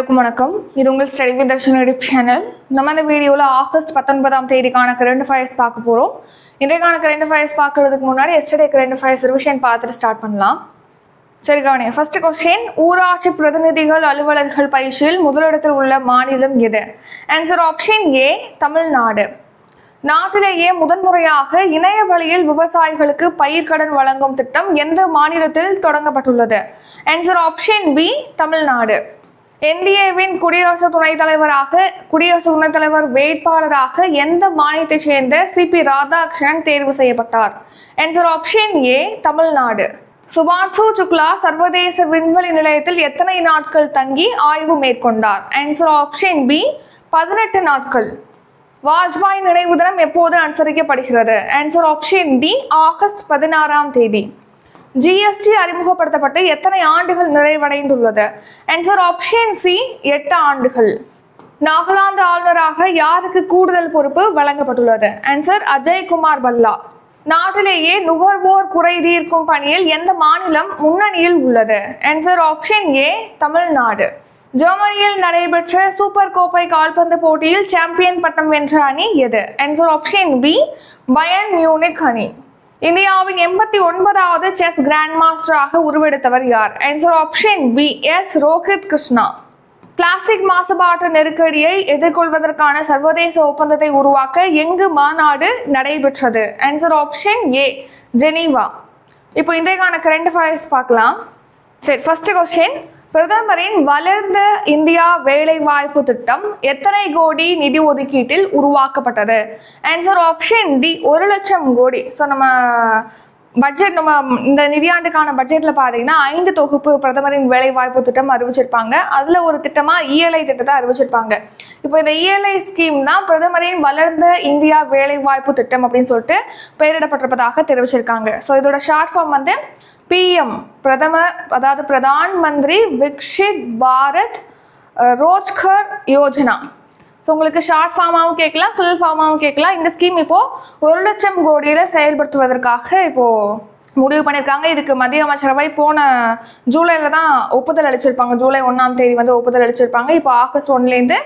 எல்லோருக்கும் வணக்கம். இது உங்கள் study with Darshan YouTube channel. நம்ம இந்த வீடியோவில் ஆகஸ்ட் பத்தொன்பதாம் தேதிக்கான கரண்ட் ஃபயர்ஸ் பார்க்க போகிறோம் இன்றைக்கான கரண்ட் ஃபயர்ஸ் பார்க்கறதுக்கு முன்னாடி எஸ்டர்டே கரண்ட் ஃபயர்ஸ் ரிவிஷன் பார்த்துட்டு ஸ்டார்ட் பண்ணலாம். சரி கவனிங்க. ஃபர்ஸ்ட் கொஸ்டின் ஊராட்சி பிரதிநிதிகள் அலுவலர்கள் பயிற்சியில் முதலிடத்தில் உள்ள மாநிலம் எது? Answer option A Tamil Nadu. நாட்டிலேயே முதன்முறையாக இணைய வழியில் விவசாயிகளுக்கு பயிர்க்கடன் வழங்கும் திட்டம் எந்த மாநிலத்தில் தொடங்கப்பட்டுள்ளது? Answer option B Tamil Nadu. என்டிஏவின் குடியரசு துணைத் தலைவராக குடியரசு துணைத் தலைவர் வேட்பாளராக எந்த மாநிலத்தைச் சேர்ந்த சிபி ராதாகிருஷ்ணன் தேர்வு செய்யப்பட்டார்? Answer option A Tamil Nadu. Shubhanshu Shukla சர்வதேச விண்வெளி நிலையத்தில் எத்தனை நாட்கள் தங்கி ஆய்வு மேற்கொண்டார்? ஆன்சர் ஆப்ஷன் பி பதினெட்டு நாட்கள். வாஜ்பாய் நினைவு தினம் எப்போது அனுசரிக்கப்படுகிறது? ஆன்சர் ஆப்ஷன் டி ஆகஸ்ட் பதினாறாம் தேதி. ஜிஎஸ்டி அறிமுகப்படுத்தப்பட்டு எத்தனை ஆண்டுகள் நிறைவடைந்துள்ளது? ஆன்சர் ஆப்ஷன் சி எட்டு ஆண்டுகள். நாகாலாந்து ஆளுநராக யாருக்கு கூடுதல் பொறுப்பு வழங்கப்பட்டுள்ளது? ஆன்சர் அஜய்குமார் பல்லா. நாட்டிலேயே நுகர்வோர் குறை தீர்க்கும் பணியில் எந்த மாநிலம் முன்னணியில் உள்ளது? Answer option A Tamil Nadu. ஜெர்மனியில் நடைபெற்ற சூப்பர் கோப்பை கால்பந்து போட்டியில் சாம்பியன் பட்டம் வென்ற அணி எது? Answer option B Bayern Munich அணி. இந்தியாவின் எண்பத்தி ஒன்பதாவது செஸ் கிராண்ட் மாஸ்டராக உருவெடுத்தவர் யார்? Answer option B S Rohith Krishna plastic மாசுபாட்டு நெருக்கடியை எதிர்கொள்வதற்கான சர்வதேச ஒப்பந்தத்தை உருவாக்க எங்கு மாநாடு நடைபெற்றது? ஆன்சர் ஆப்ஷன் ஏ ஜெனீவா இப்போ இன்றைக்கான கரண்ட் அஃபேர்ஸ் பார்க்கலாம். சரி ஃபர்ஸ்ட் கொஸ்டின் பிரதமரின் வளர்ந்த இந்தியா வேலைவாய்ப்பு திட்டம் எத்தனை கோடி நிதி ஒதுக்கீட்டில் உருவாக்கப்பட்டது? ஆன்சர் ஆப்ஷன் டி ஒரு லட்சம் கோடி. ஸோ நம்ம பட்ஜெட் நம்ம இந்த நிதியாண்டுக்கான பட்ஜெட்டில் பார்த்தீங்கன்னா ஐந்து தொகுப்பு பிரதமரின் வேலைவாய்ப்பு திட்டம் அறிவிச்சிருப்பாங்க. அதில் ஒரு திட்டமாக இஎல்ஐ திட்டத்தை அறிவிச்சிருப்பாங்க. இப்போ இந்த இஎல்ஐ ஸ்கீம் தான் பிரதமரின் வளர்ந்த இந்தியா வேலைவாய்ப்பு திட்டம் அப்படின்னு சொல்லிட்டு பெயரிடப்பட்டிருப்பதாக தெரிவிச்சிருக்காங்க. ஸோ இதோட ஷார்ட் ஃபார்ம் வந்து பிஎம் பிரதமர் அதாவது பிரதான் மந்திரி விக்ஷித் பாரத் ரோஜ்கர் யோஜனா ஸோ உங்களுக்கு ஷார்ட் ஃபார்மாகவும் கேட்கலாம் ஃபுல் ஃபார்மாகவும் கேட்கலாம். இந்த ஸ்கீம் இப்போது ஒரு லட்சம் கோடியில் செயல்படுத்துவதற்காக இப்போது முடிவு பண்ணியிருக்காங்க. இதுக்கு மத்திய அமைச்சரவை போன ஜூலையில் தான் ஒப்புதல் அளிச்சிருப்பாங்க. ஜூலை ஒன்றாம் தேதி வந்து ஒப்புதல் அளிச்சிருப்பாங்க. இப்போ ஆகஸ்ட் ஒன்லேருந்து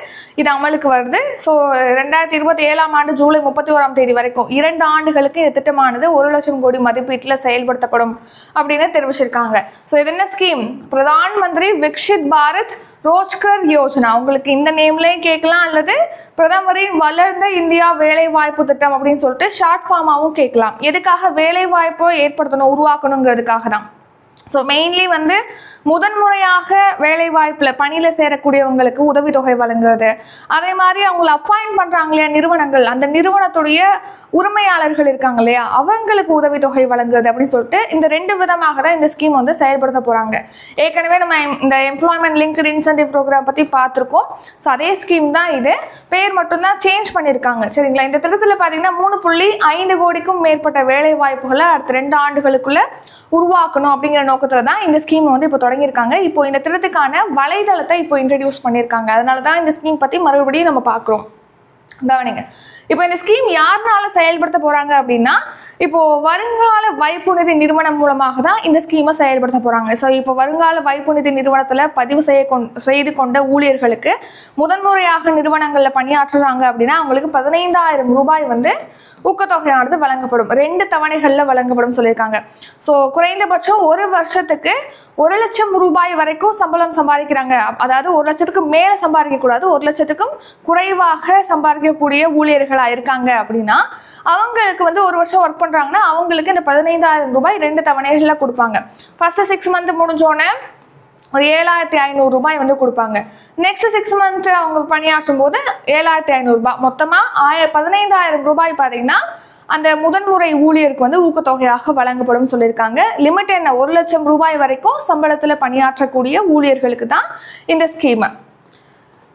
இது அமலுக்கு வருது. ஸோ ரெண்டாயிரத்தி இருபத்தி ஏழாம் ஆண்டு ஜூலை முப்பத்தி ஓராம் தேதி வரைக்கும் இரண்டு ஆண்டுகளுக்கு இந்த திட்டமானது ஒரு லட்சம் கோடி மதிப்பீட்டில் செயல்படுத்தப்படும் அப்படின்னு தெரிவிச்சிருக்காங்க. ஸோ இது என்ன ஸ்கீம் பிரதான் மந்திரி விக்ஷித் பாரத் ரோஜ்கர் யோஜனா. உங்களுக்கு இந்த நேம்லேயும் கேட்கலாம் அல்லது பிரதமரின் வளர்ந்த இந்தியா வேலை வாய்ப்பு திட்டம் அப்படின்னு சொல்லிட்டு ஷார்ட் ஃபார்மாகவும் கேட்கலாம். எதுக்காக வேலை வாய்ப்பை ஏற்படுத்தணும் உருவாக்கணுங்கிறதுக்காக தான். ஸோ மெயின்லி வந்து முதன்முறையாக வேலை வாய்ப்பில் பணியில் சேரக்கூடியவங்களுக்கு உதவித்தொகை வழங்குறது. அதே மாதிரி அவங்கள அப்பாயிண்ட் பண்ணுறாங்க இல்லையா நிறுவனங்கள். அந்த நிறுவனத்துடைய உரிமையாளர்கள் இருக்காங்க இல்லையா? அவங்களுக்கு உதவித்தொகை வழங்குறது அப்படின்னு சொல்லிட்டு இந்த ரெண்டு விதமாக தான் இந்த ஸ்கீம் வந்து செயல்படுத்த போகிறாங்க ஏற்கனவே நம்ம இந்த எம்ப்ளாய்மெண்ட் லிங்க்டு இன்சென்டிவ் ப்ரோக்ராம் பற்றி பார்த்துருக்கோம். ஸோ அதே ஸ்கீம் தான் இது. பேர் மட்டும்தான் சேஞ்ச் பண்ணியிருக்காங்க சரிங்களா? இந்த திட்டத்தில் பார்த்தீங்கன்னா மூணு புள்ளி ஐந்து கோடிக்கும் மேற்பட்ட வேலை வாய்ப்புகளை அடுத்த ரெண்டு ஆண்டுகளுக்குள்ள உருவாக்கணும் அப்படிங்கிற நோக்கத்தில் தான் இந்த ஸ்கீம் வந்து இப்போ தொடங்கியிருக்காங்க. இப்போ இந்த திட்டத்துக்கான வலைதளத்தை இப்போ இன்ட்ரடியூஸ் பண்ணியிருக்காங்க. அதனால தான் இந்த ஸ்கீம் பற்றி மறுபடியும் நம்ம பார்க்குறோம். கவனிங்க. இப்போ இந்த ஸ்கீம் யாருனால செயல்படுத்த போறாங்க அப்படின்னா இப்போ வருங்கால வைப்பு நிதி நிறுவனம் மூலமாக தான் இந்த ஸ்கீமை செயல்படுத்த போறாங்க. ஸோ இப்போ வருங்கால வைப்பு நிதி நிறுவனத்தில் பதிவு செய்ய செய்து கொண்ட ஊழியர்களுக்கு முதன்முறையாக நிறுவனங்களில் பணியாற்றுறாங்க அப்படின்னா அவங்களுக்கு பதினைந்தாயிரம் ரூபாய் வந்து ஊக்கத்தொகையானது வழங்கப்படும். ரெண்டு தவணைகளில் வழங்கப்படும் சொல்லியிருக்காங்க. ஸோ குறைந்தபட்சம் ஒரு வருஷத்துக்கு ஒரு லட்சம் ரூபாய் வரைக்கும் சம்பளம் சம்பாதிக்கிறாங்க. அதாவது ஒரு லட்சத்துக்கு மேலே சம்பாதிக்கக்கூடாது ஒரு லட்சத்துக்கும் குறைவாக சம்பாதிக்கக்கூடிய ஊழியர்களாக இருக்காங்க அப்படின்னா அவங்களுக்கு வந்து ஒரு வருஷம் ஒர்க் பண்ணுறாங்கன்னா அவங்களுக்கு இந்த பதினைந்தாயிரம் ரூபாய் ரெண்டு தவணைகளில் கொடுப்பாங்க. ஃபஸ்ட்டு சிக்ஸ் மந்த் முடிஞ்சோடனே ஒரு ஏழாயிரத்தி ஐநூறு ரூபாய் வந்து கொடுப்பாங்க. நெக்ஸ்ட் சிக்ஸ் மந்த் அவங்க பணியாற்றும் போது ஏழாயிரத்தி ஐநூறுரூபா மொத்தமாக ஆய பதினைந்தாயிரம் ரூபாய் பார்த்தீங்கன்னா அந்த முதன்முறை ஊழியருக்கு வந்து ஊக்கத்தொகையாக வழங்கப்படும் சொல்லியிருக்காங்க. லிமிட் என்ன? ஒரு லட்சம் ரூபாய் வரைக்கும் சம்பளத்தில் பணியாற்றக்கூடிய ஊழியர்களுக்கு தான் இந்த ஸ்கீமை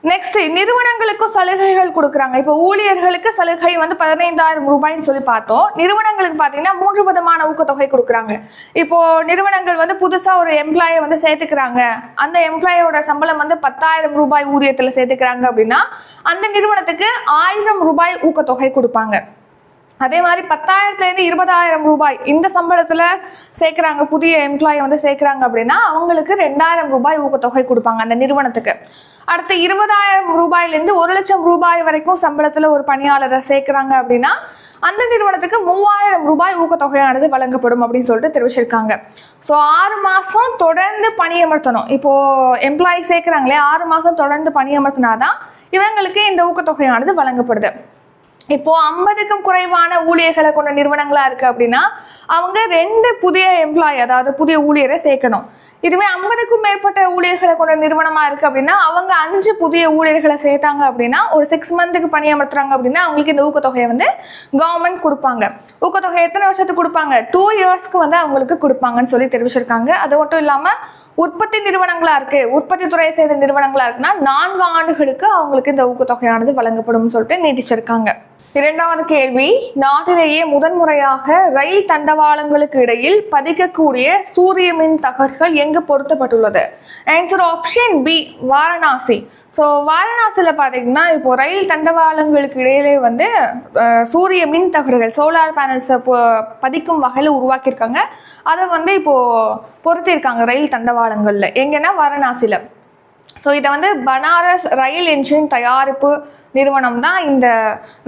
நெக்ஸ்ட் நிறுவனங்களுக்கும் சலுகைகள் கொடுக்குறாங்க. இப்போ ஊழியர்களுக்கு சலுகை வந்து பதினைந்தாயிரம் ரூபாய்ன்னு சொல்லி பார்த்தோம். நிறுவனங்களுக்கு பார்த்தீங்கன்னா மூன்று விதமான ஊக்கத்தொகை கொடுக்குறாங்க. இப்போ நிறுவனங்கள் வந்து புதுசாக ஒரு எம்ப்ளாயை வந்து சேர்த்துக்கிறாங்க. அந்த எம்ப்ளாயோட சம்பளம் வந்து பத்தாயிரம் ரூபாய் ஊதியத்தில் சேர்த்துக்கிறாங்க அப்படின்னா அந்த நிறுவனத்துக்கு ஆயிரம் ரூபாய் ஊக்கத்தொகை கொடுப்பாங்க. அதே மாதிரி பத்தாயிரத்துலேருந்து இருபதாயிரம் ரூபாய் இந்த சம்பளத்தில் சேர்க்குறாங்க புதிய எம்ப்ளாயை வந்து சேர்க்குறாங்க அப்படின்னா அவங்களுக்கு ரெண்டாயிரம் ரூபாய் ஊக்கத்தொகை கொடுப்பாங்க அந்த நிறுவனத்துக்கு. அடுத்து இருபதாயிரம் ரூபாயிலேருந்து ஒரு லட்சம் ரூபாய் வரைக்கும் சம்பளத்தில் ஒரு பணியாளரை சேர்க்குறாங்க அப்படின்னா அந்த நிறுவனத்துக்கு மூவாயிரம் ரூபாய் ஊக்கத்தொகையானது வழங்கப்படும் அப்படின்னு சொல்லிட்டு தெரிவிச்சிருக்காங்க. ஸோ ஆறு மாதம் தொடர்ந்து பணியமர்த்தணும் இப்போ எம்ப்ளாயி சேர்க்குறாங்களே ஆறு மாதம் தொடர்ந்து பணியமர்த்தினாதான் இவங்களுக்கு இந்த ஊக்கத்தொகையானது வழங்கப்படுது. இப்போ ஐம்பதுக்கும் குறைவான ஊழியர்களை கொண்ட நிறுவனங்களா இருக்கு அப்படின்னா அவங்க ரெண்டு புதிய எம்ப்ளாயி அதாவது புதிய ஊழியரை சேர்க்கணும். இதுவே ஐம்பதுக்கும் மேற்பட்ட ஊழியர்களை கொண்ட நிறுவனமா இருக்கு அப்படின்னா அவங்க அஞ்சு புதிய ஊழியர்களை சேர்த்தாங்க அப்படின்னா ஒரு சிக்ஸ் மந்த்துக்கு பணியமர்த்துறாங்க அப்படின்னா அவங்களுக்கு இந்த ஊக்கத்தொகையை வந்து கவர்மெண்ட் கொடுப்பாங்க. ஊக்கத்தொகை எத்தனை வருஷத்துக்கு கொடுப்பாங்க? டூ இயர்ஸ்க்கு வந்து அவங்களுக்கு கொடுப்பாங்கன்னு சொல்லி தெரிவிச்சிருக்காங்க. அது மட்டும் இல்லாம உற்பத்தி நிறுவனங்களா இருக்கு. உற்பத்தி துறையை சேர்ந்த நிறுவனங்களா இருக்குன்னா நான்கு ஆண்டுகளுக்கு அவங்களுக்கு இந்த ஊக்கத்தொகையானது வழங்கப்படும் சொல்லிட்டு நீட்டிச்சிருக்காங்க. இரண்டாவது கேள்வி நாட்டிலேயே முதன்முறையாக ரயில் தண்டவாளங்களுக்கு இடையில் பதிக்கக்கூடிய சூரிய மின் தகடுகள் எங்கு பொருத்தப்பட்டுள்ளது? Answer option B Varanasi. So வாரணாசியில் பார்த்தீங்கன்னா இப்போ ரயில் தண்டவாளங்களுக்கு இடையிலே வந்து சூரிய மின் தகடுகள் சோலார் பேனல்ஸை பதிக்கும் வகையில் உருவாக்கியிருக்காங்க. அதை வந்து இப்போ பொருத்தியிருக்காங்க ரயில் தண்டவாளங்களில். எங்கன்னா வாரணாசியில். ஸோ இதை வந்து பனாரஸ் ரயில் என்ஜின் தயாரிப்பு நிறுவனம் தான் இந்த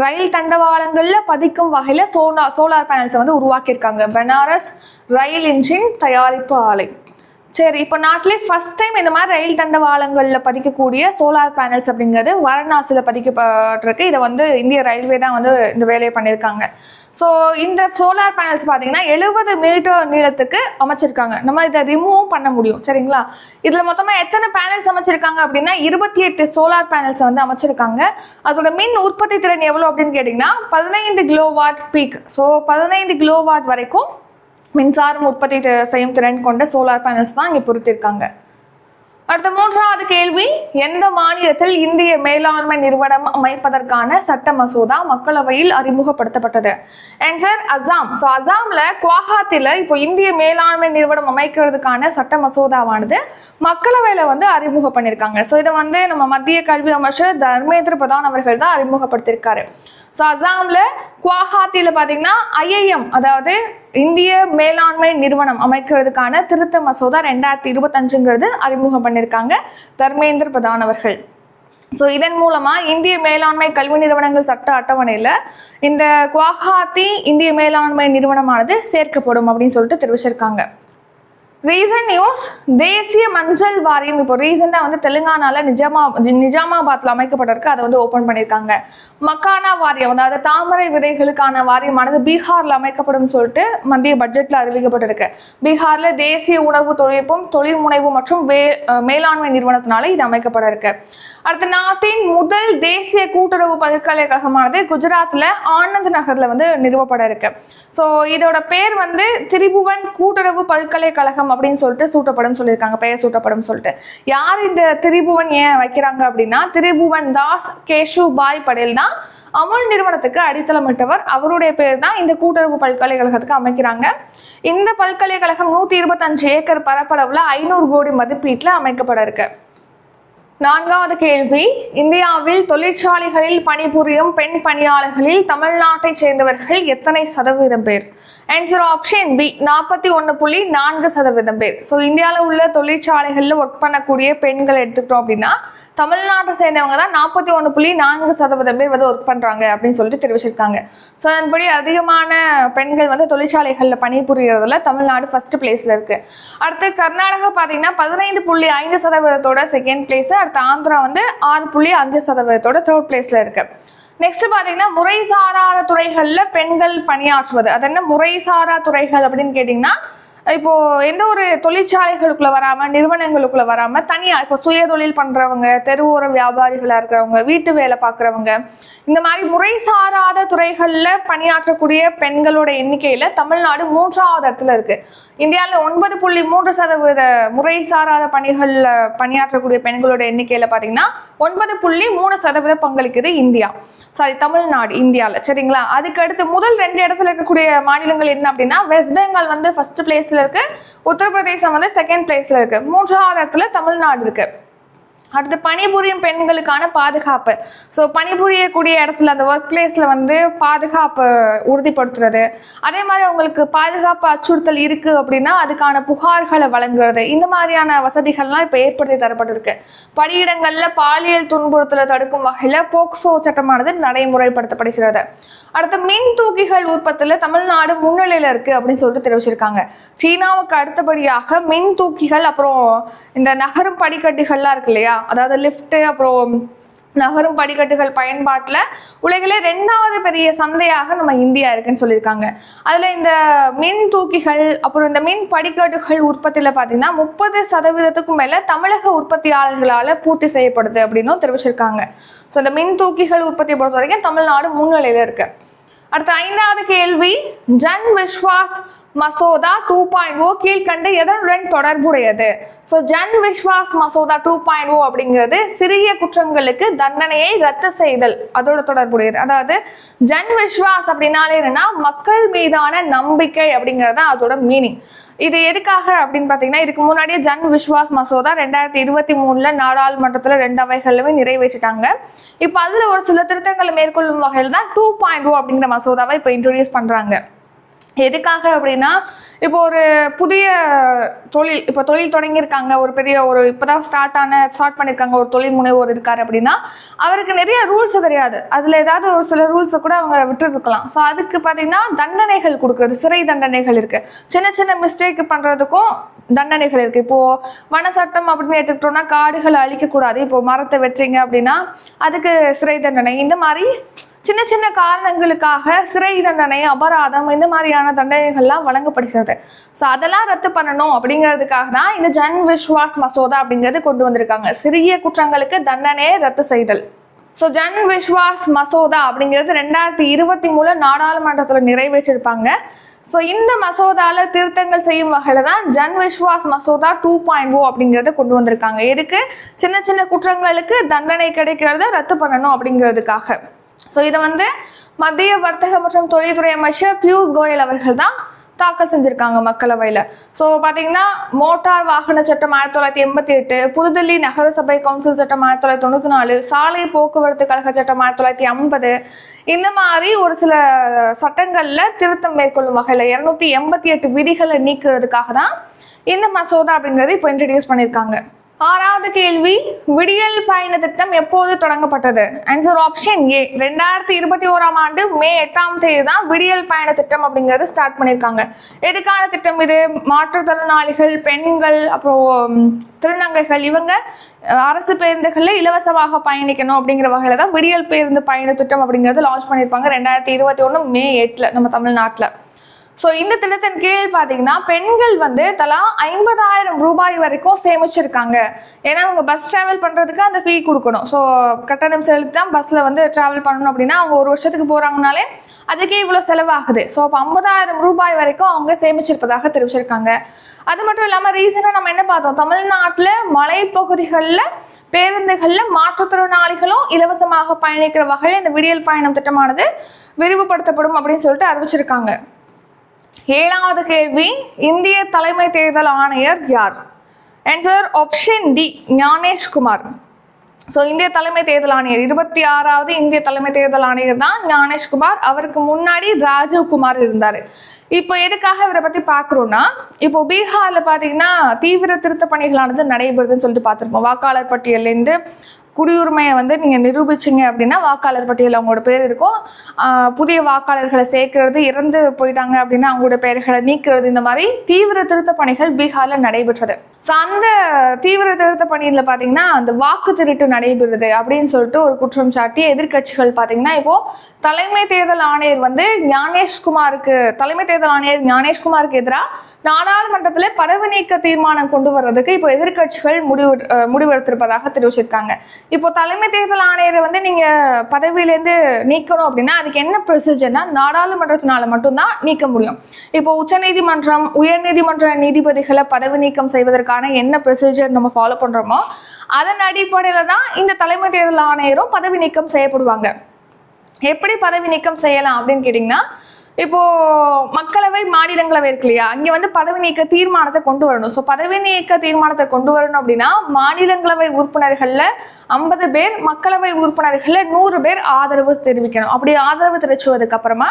ரயில் தண்டவாளங்களில் பதிக்கும் வகையில் சோனா சோலார் பேனல்ஸை வந்து உருவாக்கியிருக்காங்க. பனாரஸ் ரயில் என்ஜின் தயாரிப்பு ஆலை. சரி இப்போ நாட்டிலே ஃபர்ஸ்ட் டைம் இந்த மாதிரி ரயில் தண்டவாளங்களில் பதிக்கக்கூடிய சோலார் பேனல்ஸ் அப்படிங்கிறது வாரணாசியில் பதிக்கப்பட்டிருக்கு. இதை வந்து இந்திய ரயில்வே தான் வந்து இந்த வேலையை பண்ணியிருக்காங்க. ஸோ இந்த சோலார் பேனல்ஸ் பார்த்தீங்கன்னா எழுபது மீட்டர் நீளத்துக்கு அமைச்சிருக்காங்க. நம்ம இதை ரிமூவும் பண்ண முடியும் சரிங்களா? இதில் மொத்தமாக எத்தனை பேனல்ஸ் அமைச்சிருக்காங்க அப்படின்னா இருபத்தி எட்டு சோலார் பேனல்ஸ் வந்து அமைச்சிருக்காங்க. அதோட மின் உற்பத்தி திறன் எவ்வளோ அப்படின்னு கேட்டிங்கன்னா பதினைந்து கிலோவாட் பீக் ஸோ பதினைந்து கிலோவாட் வரைக்கும் மின்சாரம் உற்பத்தி செய்யும் திறன் கொண்ட சோலார் பேனல்ஸ் தான் இங்கே பொருத்திருக்காங்க அடுத்த மூன்றாவது கேள்வி எந்த மாநிலத்தில் இந்திய மேலாண்மை நிறுவனம் அமைப்பதற்கான சட்ட மசோதா மக்களவையில் அறிமுகப்படுத்தப்பட்டது? ஆன்சர் அசாம். ஸோ அசாம்ல குவாஹாத்தில இப்போ இந்திய மேலாண்மை நிறுவனம் அமைக்கிறதுக்கான சட்ட மசோதாவானது மக்களவையில வந்து அறிமுகம் பண்ணியிருக்காங்க ஸோ இதை வந்து நம்ம மத்திய கல்வி அமைச்சர் தர்மேந்திர பிரதான் அவர்கள் தான் அறிமுகப்படுத்தியிருக்காரு ஸோ அசாமில் குவஹாத்தியில் பார்த்தீங்கன்னா ஐஐஎம் அதாவது இந்திய மேலாண்மை நிறுவனம் அமைக்கிறதுக்கான திருத்த மசோதா ரெண்டாயிரத்தி இருபத்தஞ்சுங்கிறது அறிமுகம் பண்ணியிருக்காங்க தர்மேந்திர பிரதான் அவர்கள். ஸோ இதன் மூலமாக இந்திய மேலாண்மை கல்வி நிறுவனங்கள் சட்ட அட்டவணையில் இந்த குவாஹாத்தி இந்திய மேலாண்மை நிறுவனமானது சேர்க்கப்படும் அப்படின்னு சொல்லிட்டு தெரிவிச்சிருக்காங்க. ரீசன்ட் நியூஸ் தேசிய மஞ்சள் வாரியம். இப்போ ரீசெண்டாக வந்து தெலுங்கானால நிஜாமா நிஜாமாபாத்தில் அமைக்கப்பட்டிருக்கு. அதை வந்து ஓப்பன் பண்ணியிருக்காங்க. மக்கானா வாரியம் அதாவது தாமரை விதைகளுக்கான வாரியமானது பீகாரில் அமைக்கப்படும் சொல்லிட்டு மத்திய பட்ஜெட்டில் அறிவிக்கப்பட்டிருக்கு. பீகாரில் தேசிய உணவு தொழில்நுட்பம் தொழில் முனைவு மற்றும் வே மேலாண்மை நிறுவனத்தினால இது அமைக்கப்பட இருக்கு அடுத்த நாட்டின் முதல் தேசிய கூட்டுறவு பல்கலைக்கழகமானது குஜராத்தில் ஆனந்த் நகரில் வந்து நிறுவப்பட இருக்கு ஸோ இதோட பேர் வந்து திரிபுவன் கூட்டுறவு பல்கலைக்கழகம் அப்படின்னு சொல்லிட்டு சூட்டப்படும் சொல்லியிருக்காங்க பெயர் சூட்டப்படும் சொல்லிட்டு. யார் இந்த திரிபுவன் ஏன் வைக்கிறாங்க அப்படின்னா திரிபுவன் தாஸ் கேஷு பாய் படேல் தான் அமுல் நிறுவனத்துக்கு அடித்தளமிட்டவர் அவருடைய பேர் தான் இந்த கூட்டுறவு பல்கலைக்கழகத்துக்கு அமைக்கிறாங்க. இந்த பல்கலைக்கழகம் நூத்தி இருபத்தஞ்சு ஏக்கர் பரப்பளவுல ஐநூறு கோடி மதிப்பீட்டில் அமைக்கப்பட இருக்கு. நான்காவது கேள்வி இந்தியாவில் தொழிற்சாலைகளில் பணிபுரியும் பெண் பணியாளர்களில் தமிழ்நாட்டை சேர்ந்தவர்கள் எத்தனை சதவீதம் பேர்? ஆன்சர் ஆப்ஷன் பி நாற்பத்தி ஒன்று புள்ளி நான்கு சதவீதம் பேர். ஸோ இந்தியாவில் உள்ள தொழிற்சாலைகளில் ஒர்க் பண்ணக்கூடிய பெண்கள் எடுத்துக்கிட்டோம் அப்படின்னா தமிழ்நாட்டை சேர்ந்தவங்க தான் நாற்பத்தி ஒன்று புள்ளி நான்கு சதவீதம் பேர் வந்து ஒர்க் பண்ணுறாங்க அப்படின்னு சொல்லிட்டு தெரிவிச்சிருக்காங்க. ஸோ அதன்படி அதிகமான பெண்கள் வந்து தொழிற்சாலைகளில் பணிபுரியறதுல தமிழ்நாடு ஃபர்ஸ்ட் பிளேஸில் இருக்குது அடுத்து கர்நாடகா பார்த்தீங்கன்னா பதினைந்து புள்ளி ஐந்து சதவீதத்தோட செகண்ட் பிளேஸு அடுத்து ஆந்திரா வந்து ஆறு புள்ளி அஞ்சு சதவீதத்தோட தேர்ட் பிளேஸில் இருக்குது நெக்ஸ்ட் பாத்தீங்கன்னா முறைசாராத துறைகள்ல பெண்கள் பணியாற்றுவது. அது என்ன? முறைசாரா துறைகள் அப்படின்னு கேட்டிங்கன்னா இப்போ எந்த ஒரு தொழிற்சாலைகளுக்குள்ள வராம நிறுவனங்களுக்குள்ள வராம தனியா இப்போ சுய தொழில் பண்றவங்க தெருவோர வியாபாரிகளா இருக்கிறவங்க வீட்டு வேலை பார்க்குறவங்க இந்த மாதிரி முறைசாராத துறைகள்ல பணியாற்றக்கூடிய பெண்களோட எண்ணிக்கையில தமிழ்நாடு மூன்றாவது இடத்துல இருக்கு. இந்தியாவில் ஒன்பது புள்ளி மூன்று சதவீத முறை சாராத பணிகளில் பணியாற்றக்கூடிய பெண்களோட எண்ணிக்கையில் பார்த்தீங்கன்னா ஒன்பது புள்ளி மூணு சதவீதம் பங்களிக்குது இந்தியா. சாரி தமிழ்நாடு இந்தியாவில் சரிங்களா? அதுக்கடுத்து முதல் ரெண்டு இடத்துல இருக்கக்கூடிய மாநிலங்கள் என்ன அப்படின்னா வெஸ்ட் பெங்கால் வந்து ஃபர்ஸ்ட் பிளேஸில் இருக்குது உத்தரப்பிரதேசம் வந்து செகண்ட் பிளேஸில் இருக்குது மூன்றாவது இடத்துல தமிழ்நாடு இருக்குது அடுத்து பணிபுரியும் பெண்களுக்கான பாதுகாப்பு. ஸோ பணிபுரியக்கூடிய இடத்துல அந்த ஒர்க் பிளேஸில் வந்து பாதுகாப்பு உறுதிப்படுத்துறது. அதே மாதிரி அவங்களுக்கு பாதுகாப்பு அச்சுறுத்தல் இருக்குது அப்படின்னா அதுக்கான புகார்களை வழங்குறது. இந்த மாதிரியான வசதிகள்லாம் இப்போ ஏற்படுத்தி தரப்பட்டிருக்கு. பணியிடங்களில் பாலியல் துன்புறுத்தலை தடுக்கும் வகையில் போக்சோ சட்டமானது நடைமுறைப்படுத்தப்படுகிறது. அடுத்து மின் தூக்கிகள் உற்பத்தியில் தமிழ்நாடு முன்னிலையில் இருக்குது அப்படின்னு சொல்லிட்டு தெரிவிச்சிருக்காங்க. சீனாவுக்கு அடுத்தபடியாக மின் தூக்கிகள் அப்புறம் இந்த நகரும் படிக்கட்டுகள்லாம் இருக்கு இல்லையா? அதாவது லிஃப்ட்டு அப்புறம் நகரும் படிக்கட்டுகள் பயன்பாட்டில் உலகிலே ரெண்டாவது பெரிய சந்தையாக நம்ம இந்தியா இருக்குன்னு சொல்லியிருக்காங்க. அதில் இந்த மின் தூக்கிகள் அப்புறம் இந்த மின் படிக்கட்டுகள் உற்பத்தியில் பார்த்தீங்கன்னா முப்பது சதவீதத்துக்கும் மேலே தமிழக உற்பத்தியாளர்களால் பூர்த்தி செய்யப்படுது அப்படின்னும் தெரிவிச்சிருக்காங்க. ஸோ இந்த மின் தூக்கிகள் உற்பத்தியை பொறுத்த வரைக்கும் தமிழ்நாடு முன்னிலையில் இருக்கு. அடுத்த ஐந்தாவது கேள்வி ஜன் விஸ்வாஸ் மசோதா டூ பாயிண்ட் ஓ oh கீழ்கண்டு எதனுடன் தொடர்புடையது? ஸோ ஜன் விஸ்வாஸ் மசோதா டூ பாயிண்ட் ஓ அப்படிங்கிறது சிறிய குற்றங்களுக்கு தண்டனையை ரத்து செய்தல் அதோட தொடர்புடையது. அதாவது ஜன் விஸ்வாஸ் அப்படின்னாலே என்னன்னா மக்கள் மீதான நம்பிக்கை அப்படிங்கிறது தான் அதோட மீனிங் இது எதுக்காக அப்படின்னு பார்த்தீங்கன்னா இதுக்கு முன்னாடியே ஜன் விஸ்வாஸ் மசோதா ரெண்டாயிரத்தி இருபத்தி மூணுல நாடாளுமன்றத்தில் ரெண்டு அவைகளுமே நிறைவேற்றிட்டாங்க. இப்போ அதில் ஒரு சில திருத்தங்களை மேற்கொள்ளும் வகையில் தான் டூ பாயிண்ட் ஓ அப்படிங்கிற மசோதாவை இப்போ இன்ட்ரோடியூஸ் பண்ணுறாங்க எதுக்காக அப்படின்னா இப்போ ஒரு புதிய தொழில் இப்போ தொழில் தொடங்கியிருக்காங்க ஒரு பெரிய ஒரு இப்போதான் ஸ்டார்ட் ஆன ஸ்டார்ட் பண்ணியிருக்காங்க ஒரு தொழில் முனைவோர் இருக்கார் அப்படின்னா அவருக்கு நிறைய ரூல்ஸ் தெரியாது. அதில் ஏதாவது ஒரு சில ரூல்ஸை கூட அவங்க விட்டுருக்கலாம். ஸோ அதுக்கு பார்த்தீங்கன்னா தண்டனைகள் கொடுக்குறது சிறை தண்டனைகள் இருக்குது சின்ன சின்ன மிஸ்டேக் பண்ணுறதுக்கும் தண்டனைகள் இருக்குது இப்போது வன சட்டம் அப்படின்னு எடுத்துக்கிட்டோம்னா காடுகளை அழிக்கக்கூடாது. இப்போ மரத்தை வெட்டுறீங்க அப்படின்னா அதுக்கு சிறை தண்டனை. இந்த மாதிரி சின்ன சின்ன காரணங்களுக்காக சிறை தண்டனை அபராதம் இந்த மாதிரியான தண்டனைகள்லாம் வழங்கப்படுகிறது. ஸோ அதெல்லாம் ரத்து பண்ணணும் அப்படிங்கிறதுக்காக தான் இந்த ஜன் விஸ்வாஸ் மசோதா அப்படிங்கிறது கொண்டு வந்திருக்காங்க. சிறிய குற்றங்களுக்கு தண்டனையை ரத்து செய்தல். ஸோ ஜன் விஸ்வாஸ் மசோதா அப்படிங்கிறது ரெண்டாயிரத்தி இருபத்தி மூணு நாடாளுமன்றத்தில் நிறைவேற்றிருப்பாங்க. ஸோ இந்த மசோதாவில் திருத்தங்கள் செய்யும் வகையில் தான் ஜன் விஸ்வாஸ் மசோதா டூ பாயிண்ட் ஓ அப்படிங்கிறத கொண்டு வந்திருக்காங்க. எதுக்கு? சின்ன சின்ன குற்றங்களுக்கு தண்டனை கிடைக்கிறத ரத்து பண்ணணும் அப்படிங்கிறதுக்காக. ஸோ இதை வந்து மத்திய வர்த்தக மற்றும் தொழில்துறை அமைச்சர் பியூஷ் கோயல் அவர்கள் தான் தாக்கல் செஞ்சுருக்காங்க மக்களவையில். ஸோ பார்த்தீங்கன்னா மோட்டார் வாகன சட்டம் ஆயிரத்தி தொள்ளாயிரத்தி எண்பத்தி எட்டு புதுதில்லி நகரசபை கவுன்சில் சட்டம் ஆயிரத்தி தொள்ளாயிரத்தி தொண்ணூற்றி நாலு சாலை போக்குவரத்து கழக சட்டம் ஆயிரத்தி தொள்ளாயிரத்தி ஐம்பது இந்த மாதிரி ஒரு சில சட்டங்களில் திருத்தம் மேற்கொள்ளும் வகையில் இரநூத்தி எண்பத்தி எட்டு விதிகளை நீக்கிறதுக்காக தான் இந்த மசோதா அப்படிங்கிறது இப்போ இன்ட்ரடியூஸ் பண்ணியிருக்காங்க ஆறாவது கேள்வி விடியல் பயண திட்டம் எப்போது தொடங்கப்பட்டது? ஆன்சர் ஆப்ஷன் ஏ ரெண்டாயிரத்தி இருபத்தி ஓராம் ஆண்டு மே எட்டாம் தேதி தான் விடியல் பயண திட்டம் அப்படிங்கிறது ஸ்டார்ட் பண்ணியிருக்காங்க. எதுக்கான திட்டம் இது? மாற்றுத்திறனாளிகள் பெண்கள் அப்புறம் திருநங்கைகள் இவங்க அரசு பேருந்துகளில் இலவசமாக பயணிக்கணும் அப்படிங்கிற வகையில் தான் விடியல் பேருந்து பயண திட்டம் அப்படிங்கிறது லான்ச் பண்ணியிருப்பாங்க. ரெண்டாயிரத்தி இருபத்தி ஒன்று மே எட்டில் நம்ம தமிழ்நாட்டில். ஸோ இந்த திட்டத்தின் கீழ் பார்த்தீங்கன்னா பெண்கள் வந்து தலா ஐம்பதாயிரம் ரூபாய் வரைக்கும் சேமிச்சிருக்காங்க. ஏன்னா அவங்க பஸ் டிராவல் பண்ணுறதுக்கு அந்த ஃபீ கொடுக்கணும். ஸோ கட்டணம் செலுத்தி தான் பஸ்ஸில் வந்து டிராவல் பண்ணணும் அப்படின்னா அவங்க ஒரு வருஷத்துக்கு போகிறாங்கனாலே அதுக்கே இவ்வளோ செலவாகுது. ஸோ அப்போ ஐம்பதாயிரம் ரூபாய் வரைக்கும் அவங்க சேமிச்சிருப்பதாக தெரிவிச்சிருக்காங்க. அது மட்டும் இல்லாமல் ரீசெண்டாக நம்ம என்ன பார்த்தோம்? தமிழ்நாட்டில் மலைப்பகுதிகளில் பேருந்துகளில் மாற்றுத்திறனாளிகளும் இலவசமாக பயணிக்கிற வகையில் இந்த விடியல் பயணம் திட்டமானது விரிவுபடுத்தப்படும் அப்படின்னு சொல்லிட்டு அறிவிச்சிருக்காங்க. ஏழாவது கேள்வி இந்திய தலைமை தேர்தல் ஆணையர் யார்? Answer option D Gyanesh Kumar so இந்திய தலைமை தேர்தல் ஆணையர் இருபத்தி ஆறாவது இந்திய தலைமை தேர்தல் ஆணையர் தான் ஞானேஷ்குமார் அவருக்கு முன்னாடி ராஜீவ்குமார் இருந்தார். இப்போ எதுக்காக இவரை பற்றி பார்க்குறோன்னா இப்போ பீகாரில் பார்த்தீங்கன்னா தீவிர திருத்த பணிகளானது நடைபெறுதுன்னு சொல்லிட்டு பார்த்துருப்போம் வாக்காளர் பட்டியல்லேருந்து குடியுரிமையை வந்து நீங்கள் நிரூபிச்சிங்க அப்படின்னா வாக்காளர் பட்டியலில் அவங்களோட பேர் இருக்கும். புதிய வாக்காளர்களை சேர்க்கறது இறந்து போயிட்டாங்க அப்படின்னா அவங்களோட பெயர்களை நீக்கிறது இந்த மாதிரி தீவிர திருத்த பணிகள் பீகாரில் நடைபெற்றது. ஸோ அந்த தீவிர திருத்த பணியில் பார்த்தீங்கன்னா அந்த வாக்கு திருட்டு நடைபெறுது அப்படின்னு சொல்லிட்டு ஒரு குற்றம் சாட்டி எதிர்க்கட்சிகள் பார்த்தீங்கன்னா இப்போது தலைமை தேர்தல் ஆணையர் வந்து ஞானேஷ்குமாருக்கு தலைமை தேர்தல் ஆணையர் ஞானேஷ்குமாருக்கு எதிராக நாடாளுமன்றத்தில் பதவி நீக்க தீர்மானம் கொண்டு வர்றதுக்கு இப்போ எதிர்க்கட்சிகள் முடிவு முடிவெடுத்திருப்பதாக தெரிவிச்சிருக்காங்க. இப்போ தலைமை தேர்தல் ஆணையரை வந்து நீங்க பதவியிலேருந்து நீக்கணும் அப்படின்னா அதுக்கு என்ன ப்ரொசீஜர்னா நாடாளுமன்றத்தினால மட்டும்தான் நீக்க முடியும். இப்போ உச்சநீதிமன்றம் உயர்நீதிமன்ற நீதிபதிகளை பதவி நீக்கம் செய்வதற்கான என்ன ப்ரொசீஜர் நம்ம ஃபாலோ பண்றோமோ அதன் அடிப்படையில தான் இந்த தலைமை தேர்தல் ஆணையரும் பதவி நீக்கம் செய்யப்படுவாங்க. எப்படி பதவி நீக்கம் செய்யலாம் அப்படின்னு கேட்டிங்கன்னா இப்போ மக்களவை மாநிலங்களவை இருக்கு இல்லையா? அங்க வந்து பதவி நீக்க தீர்மானத்தை கொண்டு வரணும். ஸோ பதவி நீக்க தீர்மானத்தை கொண்டு வரணும் அப்படின்னா மாநிலங்களவை உறுப்பினர்கள்ல ஐம்பது பேர் மக்களவை உறுப்பினர்கள்ல நூறு பேர் ஆதரவு தெரிவிக்கணும். அப்படி ஆதரவு தெரிவிச்சதுக்கு அப்புறமா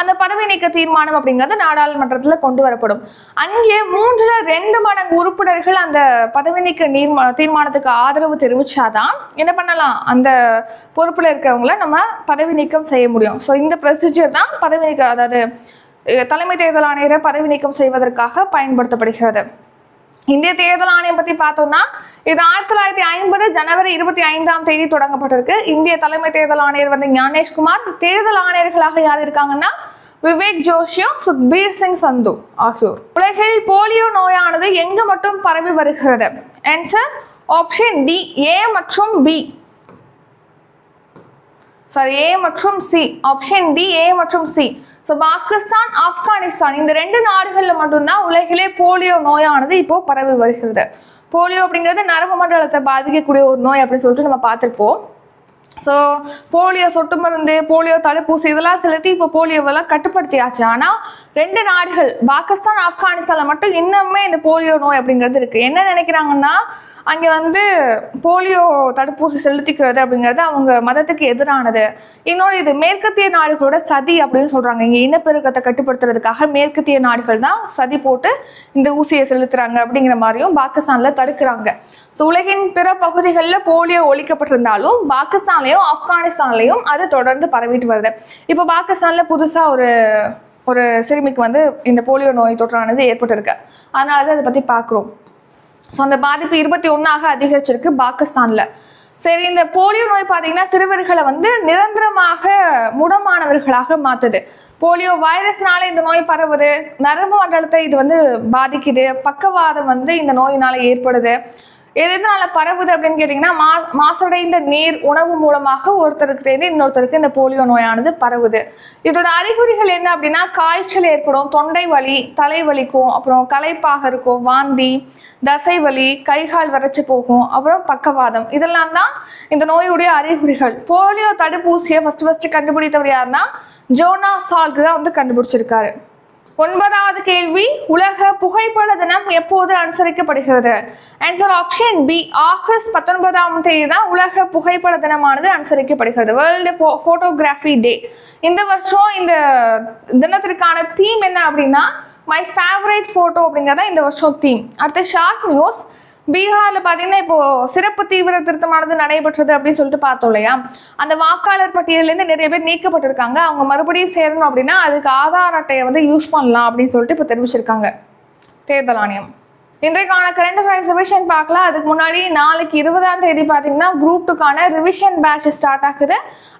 அந்த பதவி நீக்க தீர்மானம் அப்படிங்கிறது நாடாளுமன்றத்தில் கொண்டு வரப்படும். அங்கே மூன்றுல ரெண்டு மடங்கு உறுப்பினர்கள் அந்த பதவி நீக்க நீர்மா தீர்மானத்துக்கு ஆதரவு தெரிவிச்சாதான் என்ன பண்ணலாம்? அந்த பொறுப்பில் இருக்கிறவங்கள நம்ம பதவி நீக்கம் செய்ய முடியும். ஸோ இந்த ப்ரொசீஜர் தான் பதவி நீக்க அதாவது தலைமை தேர்தல் ஆணையரை பதவி நீக்கம் செய்வதற்காக பயன்படுத்தப்படுகிறது. இந்திய தேர்தல் ஆணையம் பத்தி பார்த்தோம்னா இது ஆயிரத்தி தொள்ளாயிரத்தி ஐம்பது ஜனவரி இருபத்தி ஐந்தாம் தேதி தொடங்கப்பட்டிருக்கு. இந்திய தலைமை தேர்தல் ஆணையர் வந்து ஞானேஷ்குமார். தேர்தல் ஆணையர்களாக யார் இருக்காங்கன்னா விவேக் ஜோஷியும் சுக்பீர் சிங் சந்து ஆகியோர். உலகில் போலியோ நோயானது எங்கு மட்டும் பரவி வருகிறது? ஆன்சர் ஆப்ஷன் டி ஏ மற்றும் பி சாரி ஏ மற்றும் சி ஆப்ஷன் டி ஏ மற்றும் சி ஸோ பாகிஸ்தான் ஆப்கானிஸ்தான் இந்த ரெண்டு நாடுகளில் மட்டும்தான் உலகிலே போலியோ நோயானது இப்போ பரவி வருகிறது. போலியோ அப்படிங்கிறது நரம்பு மண்டலத்தை பாதிக்கக்கூடிய ஒரு நோய் அப்படின்னு சொல்லிட்டு நம்ம பார்த்துருப்போம். ஸோ போலியோ சொட்டு மருந்து போலியோ தடுப்பூசி இதெல்லாம் செலுத்தி இப்போ போலியோவெல்லாம் கட்டுப்படுத்தியாச்சு. ஆனால் ரெண்டு நாடுகள் பாகிஸ்தான் ஆப்கானிஸ்தானில் மட்டும் இன்னுமே இந்த போலியோ நோய் அப்படிங்கிறது இருக்குது என்ன நினைக்கிறாங்கன்னா அங்கே வந்து போலியோ தடுப்பூசி செலுத்திக்கிறது அப்படிங்கிறது அவங்க மதத்துக்கு எதிரானது. இன்னொரு இது மேற்கத்திய நாடுகளோட சதி அப்படின்னு சொல்கிறாங்க இங்கே இனப்பெருக்கத்தை கட்டுப்படுத்துறதுக்காக மேற்கத்திய நாடுகள் தான் சதி போட்டு இந்த ஊசியை செலுத்துகிறாங்க அப்படிங்கிற மாதிரியும் பாகிஸ்தானில் தடுக்கிறாங்க. ஸோ உலகின் பிற பகுதிகளில் போலியோ ஒழிக்கப்பட்டிருந்தாலும் பாகிஸ்தான்லேயும் ஆப்கானிஸ்தான்லையும் அது தொடர்ந்து பரவிட்டு வருது. இப்போ பாகிஸ்தானில் புதுசாக ஒரு ஒரு சிறுமிக்கு வந்து இந்த போலியோ நோய் தொற்றானது ஏற்பட்டிருக்கு. அதனால தான் அதை பற்றி பார்க்குறோம். ஸோ அந்த பாதிப்பு இருபத்தி ஒன்றாக அதிகரிச்சிருக்கு பாகிஸ்தானில். சரி இந்த போலியோ நோய் பார்த்தீங்கன்னா சிறுவர்களை வந்து நிரந்தரமாக முடமானவர்களாக மாத்துது. போலியோ வைரஸ்னால இந்த நோய் பரவுது. நரம்பு மண்டலத்தை இது வந்து பாதிக்குது. பக்கவாதம் வந்து இந்த நோயினால ஏற்படுது. எதனால பரவுது அப்படின்னு கேட்டிங்கன்னா மா மாசடைந்த நீர் உணவு மூலமாக ஒருத்தருக்கு இன்னொருத்தருக்கு இந்த போலியோ நோயானது பரவுது. இதோட அறிகுறிகள் என்ன அப்படின்னா காய்ச்சல் ஏற்படும் தொண்டை வலி தலைவலிக்கும் அப்புறம் களைப்பாக இருக்கும் வாந்தி தசை வலி கைகால் வரைச்சு போகும் அப்புறம் பக்கவாதம். இதெல்லாம் தான் இந்த நோயுடைய அறிகுறிகள். போலியோ தடுப்பூசியை ஃபர்ஸ்ட் ஃபர்ஸ்ட் கண்டுபிடித்தவர் யாருன்னா ஜோனா சால்க்கு தான் வந்து கண்டுபிடிச்சிருக்காரு. ஒன்பதாவது கேள்வி உலக புகைப்பட தினம் எப்போது அனுசரிக்கப்படுகிறது? ஆன்சர் ஆப்ஷன் பி ஆகஸ்ட் பத்தொன்பதாம் தேதி தான் உலக புகைப்பட தினமானது அனுசரிக்கப்படுகிறது. வேர்ல்டு போட்டோகிராஃபி டே இந்த வருஷம் இந்த தினத்திற்கான தீம் என்ன அப்படின்னா மை ஃபேவரேட் ஃபோட்டோ அப்படிங்கிறதா இந்த வருஷம் தீம் அடுத்த ஷார்ட் நியூஸ் பீகாரில் பார்த்தீங்கன்னா இப்போ சிறப்பு தீவிர திருத்தமானது நடைபெற்றது அப்படின்னு சொல்லிட்டு பார்த்தோம் இல்லையா? அந்த வாக்காளர் பட்டியலேருந்து நிறைய பேர் நீக்கப்பட்டிருக்காங்க. அவங்க மறுபடியும் சேரணும் அப்படின்னா அதுக்கு ஆதார் அட்டையை வந்து யூஸ் பண்ணலாம் அப்படின்னு சொல்லிட்டு இப்போ தெரிவிச்சிருக்காங்க. தேர்தல் ஆணையம். இன்றைக்கான கரண்ட் அஃபேர்ஸ் ரிவிஷன் பார்க்கலாம். அதுக்கு முன்னாடி நாளைக்கு இருபதாம் தேதி பார்த்தீங்கன்னா குரூப் டூக்கான ரிவிஷன் பேட்ச் ஸ்டார்ட் ஆகுது.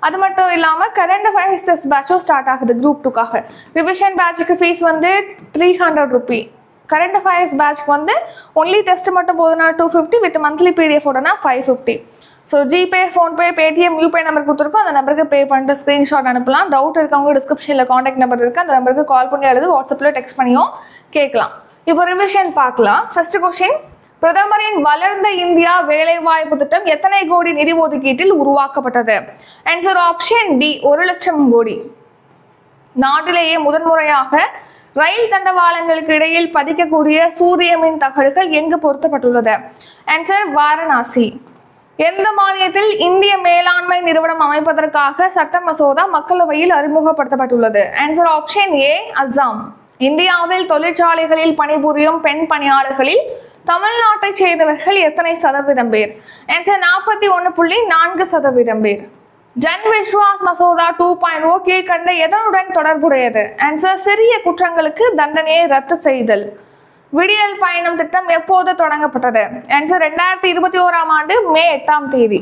அது மட்டும் இல்லாமல் கரண்ட் அஃபேர்ஸ் டெஸ்ட் பேட்சும் ஸ்டார்ட் ஆகுது குரூப் டூக்காக ரிவிஷன் பேட்சுக்கு ஃபீஸ் வந்து three hundred rupee current affairs பேட்ச்க்கு வந்து ஒன்லி டெஸ்ட் மட்டும் போதுனா two fifty with monthly PDF உடனா five fifty so GPay PhonePe Paytm YouPay number கொடுத்துருக்கோம். அந்த நம்பருக்கு பே பண்ணிட்டு ஸ்க்ரீன்ஷாட் அனுப்பலாம். டவுட் இருக்கவங்க டிஸ்கிரிப்ஷனில் காண்டாக்ட் நம்பர் இருக்குது அந்த நம்பருக்கு கால் பண்ணி அல்லது வாட்ஸ்அப்பில் டெக்ஸ்ட் பண்ணியும் கேட்கலாம். இப்போ ரிவிஷன் பார்க்கலாம். ஃபர்ஸ்ட் கொஸ்டின் பிரதமரின் வளர்ந்த இந்தியா வேலைவாய்ப்பு திட்டம் எத்தனை கோடி நிதி ஒதுக்கீட்டில் உருவாக்கப்பட்டது? ஆன்சர் ஆப்ஷன் டி ஒரு லட்சம் கோடி. நாட்டிலேயே முதன்முறையாக ரயில் தண்டவாளங்களுக்கு இடையில் பதிக்கக்கூடிய சூரிய மின் தகடுகள் எங்கு பொருத்தப்பட்டுள்ளது? ஆன்சர் வாரணாசி. எந்த மாநிலத்தில் இந்திய மேலாண்மை நிறுவனம் அமைப்பதற்காக சட்ட மசோதா மக்களவையில் அறிமுகப்படுத்தப்பட்டுள்ளது? Answer option A Assam. இந்தியாவில் தொழிற்சாலைகளில் பணிபுரியும் பெண் பணியாளர்களில் தமிழ்நாட்டைச் சேர்ந்தவர்கள் எத்தனை சதவீதம் பேர்? ஆன்சர் நாற்பத்தி ஒன்று புள்ளி நான்கு சதவீதம் பேர். ஜன் விஸ்வாஸ் மசோதா டூ பாயிண்ட் ஓ oh கீழ்கண்ட எதனுடன் தொடர்புடையது? ஆன்சர் சிறிய குற்றங்களுக்கு தண்டனையை ரத்து செய்தல். விடியல் பயணம் திட்டம் எப்போது தொடங்கப்பட்டது? ஆன்சர் ரெண்டாயிரத்தி இருபத்தி ஓராம் ஆண்டு மே எட்டாம் தேதி.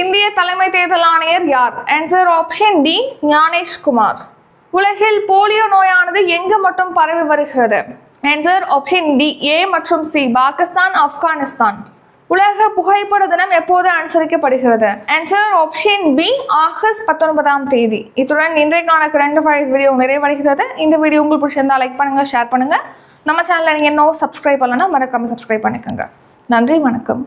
இந்திய தலைமை தேர்தல் ஆணையர் யார்? Answer option D Gyanesh Kumar. உலகில் போலியோ நோயானது எங்கு மட்டும் பரவி வருகிறது? ஆன்சர் ஆப்ஷன் டி ஏ மற்றும் சி பாகிஸ்தான் ஆப்கானிஸ்தான். உலக புகைப்பட தினம் எப்போது அனுசரிக்கப்படுகிறது? ஆன்சர் ஆப்ஷன் பி ஆகஸ்ட் பத்தொன்பதாம் தேதி. இத்துடன் இன்றைக்கான கரண்ட் அஃபேர்ஸ் வீடியோ நிறைவடைகிறது. இந்த வீடியோ உங்களுக்கு பிடிச்சிருந்தா லைக் பண்ணுங்க ஷேர் பண்ணுங்க. நம்ம சேனலில் நீங்கள் இன்னும் சப்ஸ்கிரைப் பண்ணலன்னா மறக்காம சப்ஸ்கிரைப் பண்ணிக்கோங்க. நன்றி வணக்கம்.